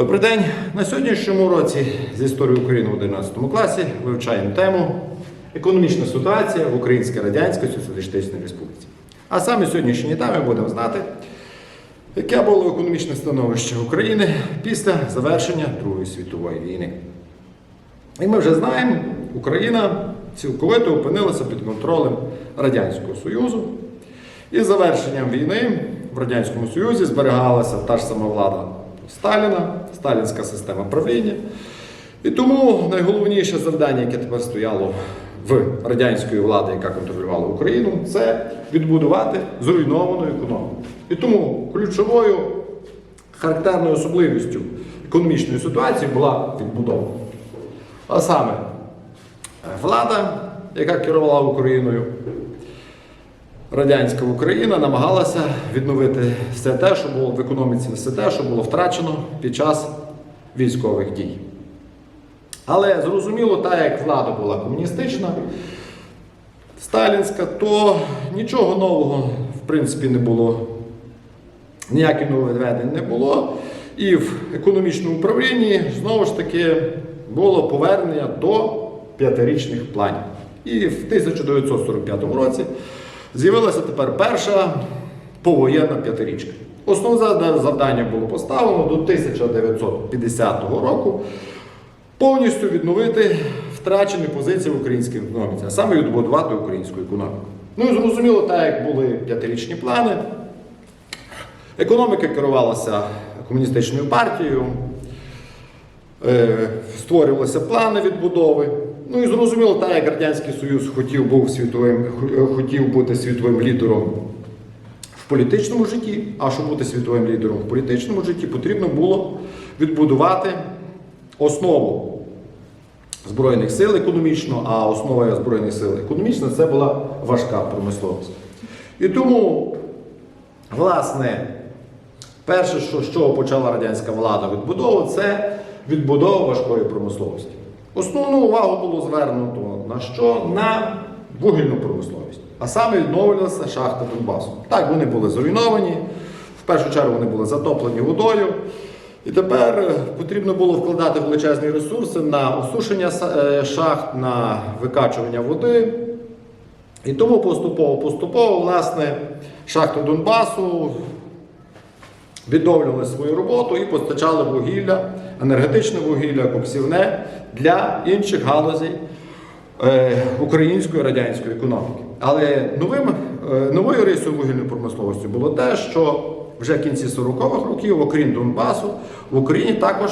Добрий день. На сьогоднішньому році з історії України в 11 класі вивчаємо тему економічна ситуація в Українській Радянській Соціалістичній Республіці. А саме сьогоднішній темі будемо знати, яке було економічне становище України після завершення Другої світової війни. І ми вже знаємо, Україна цілковито опинилася під контролем Радянського Союзу. І з завершенням війни в Радянському Союзі зберігалася та ж сама влада Сталіна, сталінська система правління. І тому найголовніше завдання, яке тепер стояло в радянської влади, яка контролювала Україну, це відбудувати зруйновану економіку. І тому ключовою характерною особливістю економічної ситуації була відбудова. А саме влада, яка керувала Україною, радянська Україна намагалася відновити все те, що було в економіці, все те, що було втрачено під час військових дій. Але зрозуміло, так як влада була комуністична, сталінська, то нічого нового, в принципі, не було. Ніяких нововведень не було. І в економічному управлінні знову ж таки було повернення до п'ятирічних планів. І в 1945 році з'явилася тепер перша повоєнна п'ятирічка. Основне завдання було поставлено до 1950 року повністю відновити втрачені позиції в українській економіці, а саме відбудувати українську економіку. Ну і зрозуміло, так як були п'ятирічні плани, економіка керувалася комуністичною партією, е, створювалися плани відбудови. Ну і зрозуміло, так як Радянський Союз хотів, був світовим, хотів бути світовим лідером в політичному житті, а щоб бути світовим лідером в політичному житті, потрібно було відбудувати основу Збройних сил економічно, а основа Збройних сил економічно це була важка промисловість. І тому, власне, перше, що, чого почала радянська влада відбудову, це відбудова важкої промисловості. Основну увагу було звернуто на що? На вугільну промисловість. А саме відновлювалися шахти Донбасу. Так, вони були зруйновані, в першу чергу вони були затоплені водою. І тепер е, потрібно було вкладати величезні ресурси на осушення е, шахт, на викачування води. І тому поступово-поступово, власне, шахти Донбасу відновлювали свою роботу і постачали вугілля, енергетичне вугілля, коксівне для інших галузей е, української радянської економіки. Але новим, е, новою рисою вугільної промисловості було те, що вже в кінці 40-х років, окрім Донбасу, в Україні також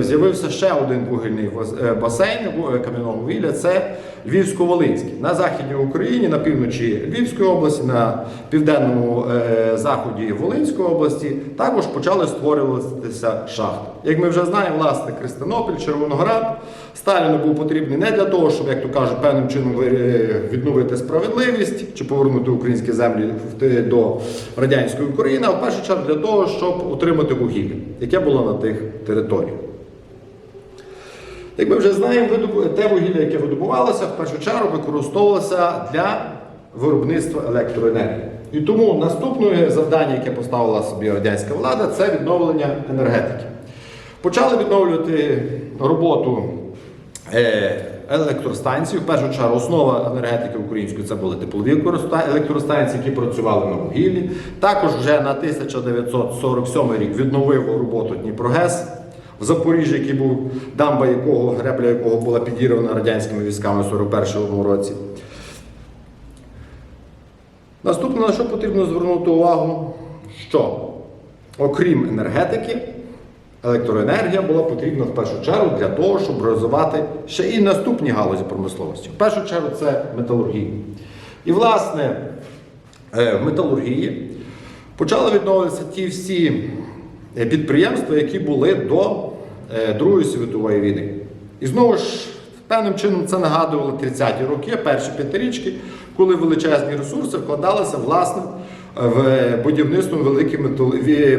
з'явився ще один вугільний е, басейн е, кам'яного вугілля це Львівсько-Волинський. На західній Україні, на півночі Львівської області, на південному е, заході Волинської області також почали створюватися шахти. Як ми вже знаємо, власне, Кристинопіль, Червоноград, Сталіну був потрібний не для того, щоб, як то кажуть, певним чином е, відновити справедливість чи повернути українські землі до радянської України, а в першу чергу для того, щоб отримати вугілля, яке було на тих територіях. Як ми вже знаємо, те вугілля, яке видобувалося, в першу чергу використовувалося для виробництва електроенергії. І тому наступне завдання, яке поставила собі радянська влада, це відновлення енергетики. Почали відновлювати роботу електростанцій. В першу чергу основа енергетики української це були теплові електростанції, які працювали на вугіллі. Також вже на 1947 рік відновив роботу Дніпрогес в Запоріжжі, який був дамба якого, гребля якого була підірвана радянськими військами в 41-му році. Наступне, на що потрібно звернути увагу, що окрім енергетики, електроенергія була потрібна в першу чергу для того, щоб розвивати ще і наступні галузі промисловості. В першу чергу це металургія. І, власне, е, в металургії почали відновлюватися ті всі е, підприємства, які були до е, Другої світової війни. І знову ж певним чином це нагадувало 30-ті роки, перші п'ятирічки, коли величезні ресурси вкладалися власне в будівництво великих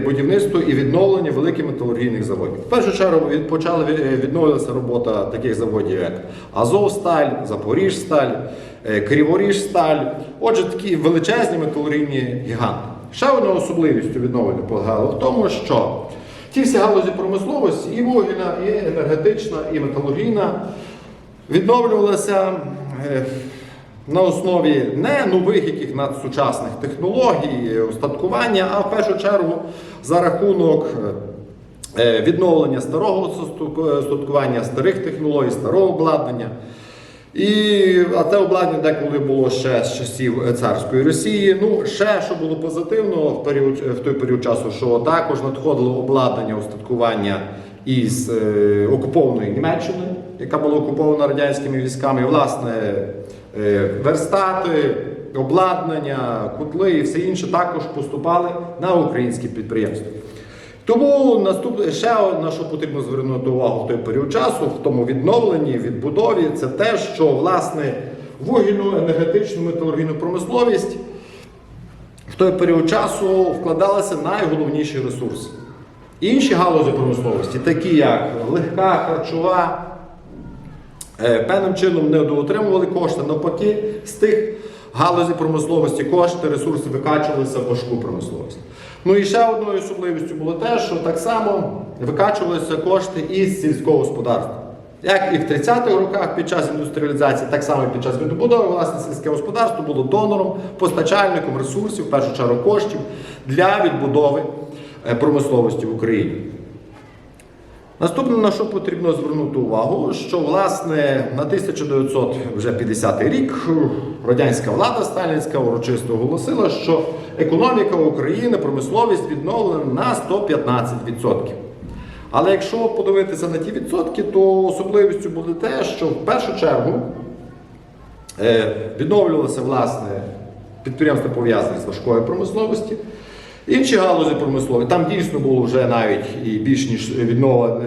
будівництво і відновлення великих металургійних заводів. В першу чергу почала від- відновлюватися робота таких заводів, як Азовсталь, Запоріжсталь, е, Криворіжсталь. Отже, такі величезні металургійні гіганти. Ще одною особливістю відновлення полягало в тому, що Ті всі галузі промисловості, і вугільна, і енергетична, і металургійна, відновлювалися е, на основі не нових яких надсучасних технологій, устаткування, а в першу чергу за рахунок е, відновлення старого устаткування, старих технологій, старого обладнання. І, а те обладнання деколи було ще з часів царської Росії. Ну, ще що було позитивно в, період, в той період часу, що також надходило обладнання устаткування із е, окупованої Німеччини, яка була окупована радянськими військами. Власне, е, верстати, обладнання, кутли і все інше також поступали на українські підприємства. Тому наступ... ще на що потрібно звернути увагу в той період часу, в тому відновленні, відбудові, це те, що власне вугільну, енергетичну, металургійну промисловість в той період часу вкладалися найголовніші ресурси. Інші галузі промисловості, такі як легка, харчова, е, певним чином не доотримували кошти. Навпаки, з тих галузі промисловості кошти, ресурси викачувалися в важку промисловість. Ну і ще одною особливістю було те, що так само викачувалися кошти із сільського господарства. Як і в 30-х роках під час індустріалізації, так само і під час відбудови, власне, сільське господарство було донором, постачальником ресурсів, в першу чергу коштів для відбудови е, промисловості в Україні. Наступне, на що потрібно звернути увагу, що власне на 1950 рік радянська влада сталінська урочисто оголосила, що економіка України, промисловість відновлена на 115%. Але якщо подивитися на ті відсотки, то особливістю буде те, що в першу чергу е, відновлювалося власне підприємства пов'язані з важкою промисловості. Інші галузі промислові, там дійсно було вже навіть і більш ніж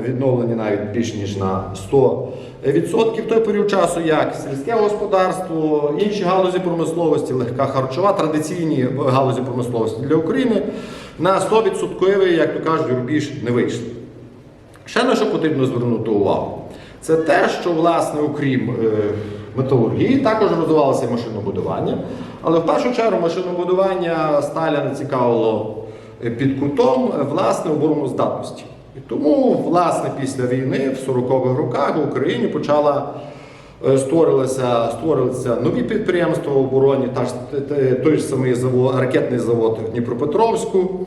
відновлені, навіть більш ніж на 100% в той період часу, як сільське господарство, інші галузі промисловості, легка харчова, традиційні галузі промисловості для України на 100% як то кажуть, рубіж не вийшли. Ще на що потрібно звернути увагу? Це те, що власне, окрім е, металургії, також розвивалося машинобудування. Але в першу чергу машинобудування Сталіна цікавило е, під кутом е, власне обороноздатності. І тому, власне, після війни, в 40-х роках, в Україні почала е, створилися, створилися нові підприємства в обороні, та той ж самий завод, ракетний завод в Дніпропетровську.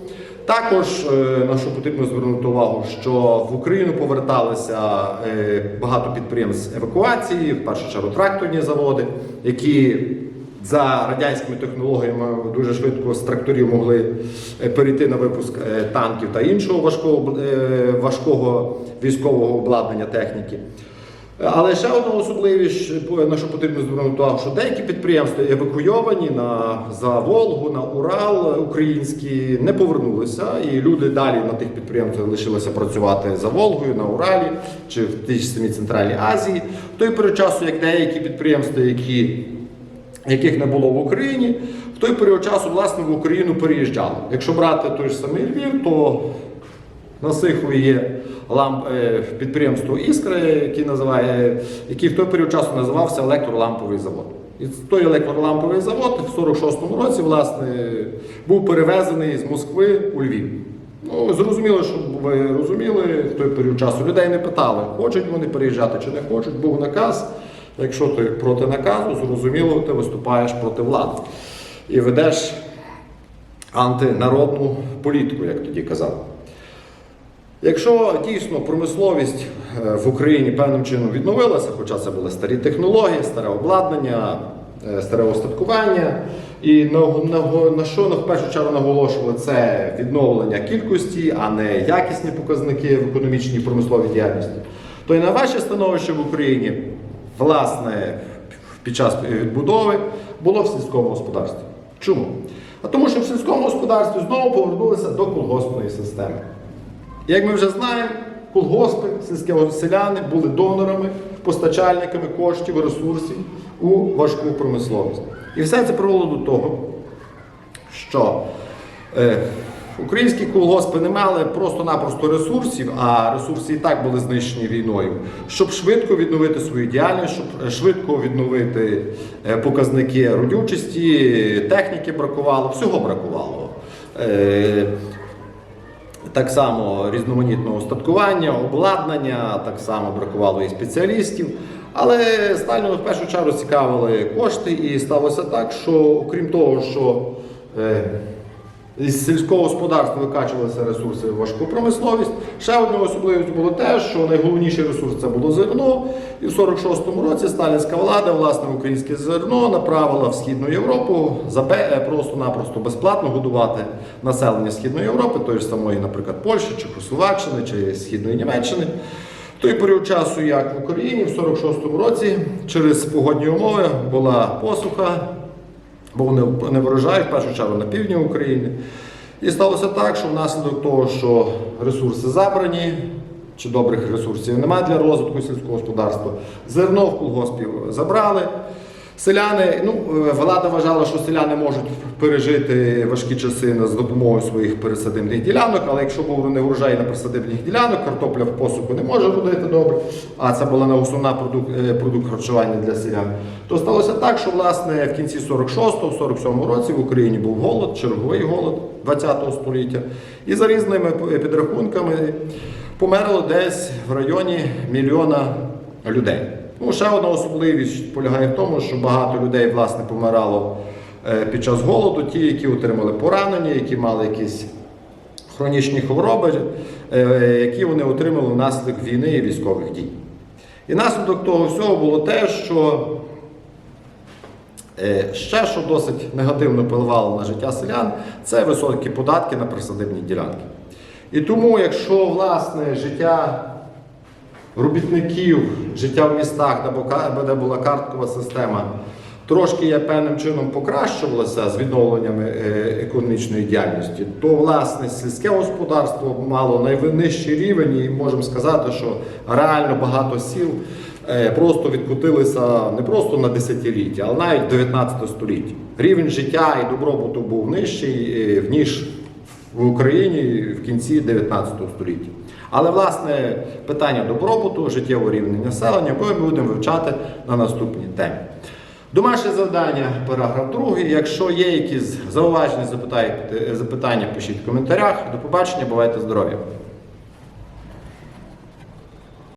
Також е, на що потрібно звернути увагу, що в Україну поверталися е, багато підприємств евакуації, в першу чергу тракторні заводи, які за радянськими технологіями дуже швидко з тракторів могли е, перейти на випуск танків та іншого важкого, важкого військового обладнання техніки. Але ще одна особливість, на що потрібно звернути увагу, що деякі підприємства евакуйовані на за Волгу, на Урал українські не повернулися, і люди далі на тих підприємствах лишилися працювати за Волгою, на Уралі чи в тій самій Центральній Азії. В той період часу, як деякі підприємства, які яких не було в Україні, в той період часу власне в Україну переїжджали. Якщо брати той ж самий Львів, то на є ламп, е, підприємство Іскра, яке називає, який в той період часу називався електроламповий завод. І той електроламповий завод в 46-му році власне, був перевезений з Москви у Львів. Ну, зрозуміло, щоб ви розуміли, в той період часу людей не питали, хочуть вони переїжджати чи не хочуть, був наказ. Якщо ти проти наказу, зрозуміло, ти виступаєш проти влади і ведеш антинародну політику, як тоді казали. Якщо дійсно промисловість е, в Україні певним чином відновилася, хоча це були старі технології, старе обладнання, е, старе устаткування, і на, на, на що в першу чергу наголошували, це відновлення кількості, а не якісні показники в економічній промисловій діяльності, то і на ваше становище в Україні, власне, під час відбудови було в сільському господарстві. Чому? А тому, що в сільському господарстві знову повернулися до колгоспної системи. Як ми вже знаємо, колгоспи, сільські селяни були донорами, постачальниками коштів, ресурсів у важку промисловість. І все це привело до того, що е, українські колгоспи не мали просто-напросто ресурсів, а ресурси і так були знищені війною, щоб швидко відновити свою діяльність, щоб швидко відновити е, показники родючості, техніки бракувало, всього бракувало. Е, Так само різноманітного устаткування, обладнання, так само бракувало і спеціалістів. Але Сталіну в першу чергу цікавили кошти, і сталося так, що окрім того, що із сільського господарства викачувалися ресурси в важку промисловість. Ще одною особливістю було те, що найголовніший ресурс це було зерно. І в 46-му році сталінська влада власне українське зерно направила в Східну Європу е, просто-напросто безплатно годувати населення Східної Європи, тої ж самої, наприклад, Польщі, Чехословаччини чи Східної Німеччини. Той період часу, як в Україні, в 46-му році, через погодні умови була посуха, не- не врожай, в першу чергу на півдні України. І сталося так, що внаслідок того, що ресурси забрані, чи добрих ресурсів немає для розвитку сільського господарства, зерно в колгоспів забрали. Селяни, ну, е, влада вважала, що селяни можуть пережити важкі часи з допомогою своїх пересадибних ділянок, але якщо був не врожай на пересадибних ділянок, картопля в посуху не може родити добре, а це була не основна продукт, е, продукт харчування для селян, то сталося так, що власне в кінці 46-47 році в Україні був голод, черговий голод 20 століття. І за різними підрахунками померло десь в районі мільйона людей. Ну, ще одна особливість полягає в тому, що багато людей власне помирало е, під час голоду, ті, які отримали поранення, які мали якісь хронічні хвороби, е, які вони отримали внаслідок війни і військових дій. І наслідок того всього було те, що е, ще що досить негативно впливало на життя селян, це високі податки на присадибні ділянки. І тому, якщо власне життя робітників, життя в містах, де була карткова система, трошки є певним чином покращувалося з відновленнями е, економічної діяльності, то власне сільське господарство мало найвищий рівень, і можемо сказати, що реально багато сіл е, просто відкотилися не просто на десятиліття, але навіть в 19 столітті. Рівень життя і добробуту був нижчий, е, ніж в Україні в кінці 19 століття. Але власне питання добробуту, життєвого рівня населення ми будемо вивчати на наступній темі. Домашнє завдання, параграф 2. Якщо є якісь зауваження, запитання, пишіть в коментарях. До побачення, бувайте здорові!